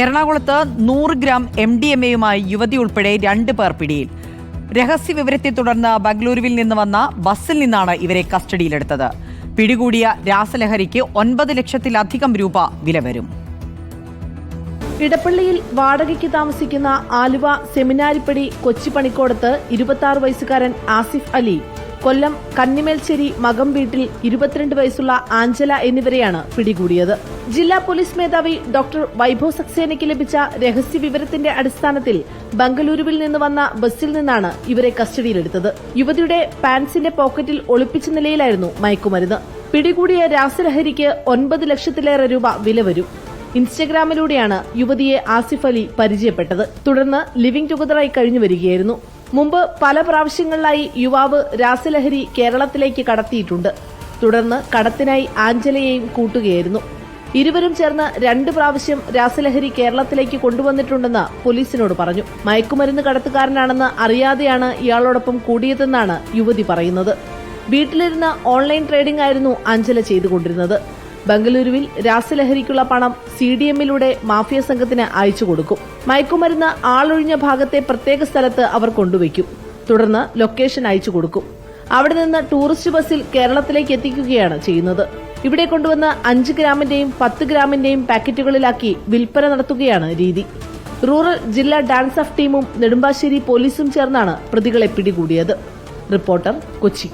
എറണാകുളത്ത് നൂറ് gram M D M എയുമായി യുവതി ഉൾപ്പെടെ രണ്ട് പേർ പിടിയിൽ. രഹസ്യ വിവരത്തെ തുടർന്ന് ബംഗളൂരുവിൽ നിന്ന് വന്ന ബസ്സിൽ നിന്നാണ് ഇവരെ കസ്റ്റഡിയിലെടുത്തത്. പിടികൂടിയ രാസലഹരിക്ക് ഒൻപത് ലക്ഷത്തിലധികം രൂപ വില വരും. ഇടപ്പള്ളിയിൽ വാടകയ്ക്ക് താമസിക്കുന്ന ആലുവ സെമിനാരിപ്പടി കൊച്ചിപ്പണിക്കോടത്ത് ഇരുപത്തി ആറ് വയസ്സുകാരൻ ആസിഫ് അലി കൊല്ലം കന്നിമേൽശ്ശേരി മകം വീട്ടിൽ ഇരുപത്തിരണ്ട് വയസ്സുള്ള ആഞ്ചല എന്നിവരെയാണ് പിടികൂടിയത്. ജില്ലാ പോലീസ് മേധാവി ഡോക്ടർ വൈഭവ് സക്സേനയ്ക്ക് ലഭിച്ച രഹസ്യ വിവരത്തിന്റെ അടിസ്ഥാനത്തിൽ ബംഗളൂരുവിൽ നിന്ന് വന്ന ബസ്സിൽ നിന്നാണ് ഇവരെ കസ്റ്റഡിയിലെടുത്തത്. യുവതിയുടെ പാൻസിന്റെ പോക്കറ്റിൽ ഒളിപ്പിച്ച നിലയിലായിരുന്നു മയക്കുമരുന്ന്. പിടികൂടിയ രാസലഹരിക്ക് ഒൻപത് ലക്ഷത്തിലേറെ രൂപ വില വരും. ഇൻസ്റ്റഗ്രാമിലൂടെയാണ് യുവതിയെ ആസിഫ് അലി പരിചയപ്പെട്ടത്. തുടർന്ന് ലിവിംഗ് ടുഗദറായി കഴിഞ്ഞു വരികയായിരുന്നു. മുമ്പ് പല പ്രാവശ്യങ്ങളിലായി യുവാവ് രാസലഹരി കേരളത്തിലേക്ക് കടത്തിയിട്ടുണ്ട്. തുടർന്ന് കടത്തിനായി ആഞ്ചലയെയും കൂട്ടുകയായിരുന്നു. ഇരുവരും ചേർന്ന് രണ്ട് പ്രാവശ്യം രാസലഹരി കേരളത്തിലേക്ക് കൊണ്ടുവന്നിട്ടുണ്ടെന്ന് പോലീസിനോട് പറഞ്ഞു. മയക്കുമരുന്ന് കടത്തുകാരനാണെന്ന് അറിയാതെയാണ് ഇയാളോടൊപ്പം കൂടിയതെന്നാണ് യുവതി പറയുന്നത്. വീട്ടിലിരുന്ന് ഓൺലൈൻ ട്രേഡിംഗ് ആയിരുന്നു അഞ്ചല ചെയ്തുകൊണ്ടിരുന്നത്. ബംഗളൂരുവിൽ രാസലഹരിക്കുള്ള പണം സി ഡി എമ്മിലൂടെ മാഫിയ സംഘത്തിന് അയച്ചു കൊടുക്കും. മയക്കുമരുന്ന് ആളൊഴിഞ്ഞ ഭാഗത്തെ പ്രത്യേക സ്ഥലത്ത് അവർ കൊണ്ടുവയ്ക്കും. തുടർന്ന് ലൊക്കേഷൻ അയച്ചു കൊടുക്കും. അവിടെ നിന്ന് ടൂറിസ്റ്റ് ബസ്സിൽ കേരളത്തിലേക്ക് എത്തിക്കുകയാണ് ചെയ്യുന്നത്. ഇവിടെ കൊണ്ടുവന്ന് അഞ്ച് ഗ്രാമിന്റെയും പത്ത് ഗ്രാമിന്റെയും പാക്കറ്റുകളിലാക്കി വിൽപ്പന നടത്തുകയാണ് രീതി. റൂറൽ ജില്ലാ ഡാൻസ് ഓഫ് ടീമും നെടുമ്പാശ്ശേരി പോലീസും ചേർന്നാണ് പ്രതികളെ പിടികൂടിയത്. റിപ്പോർട്ടർ കൊച്ചി.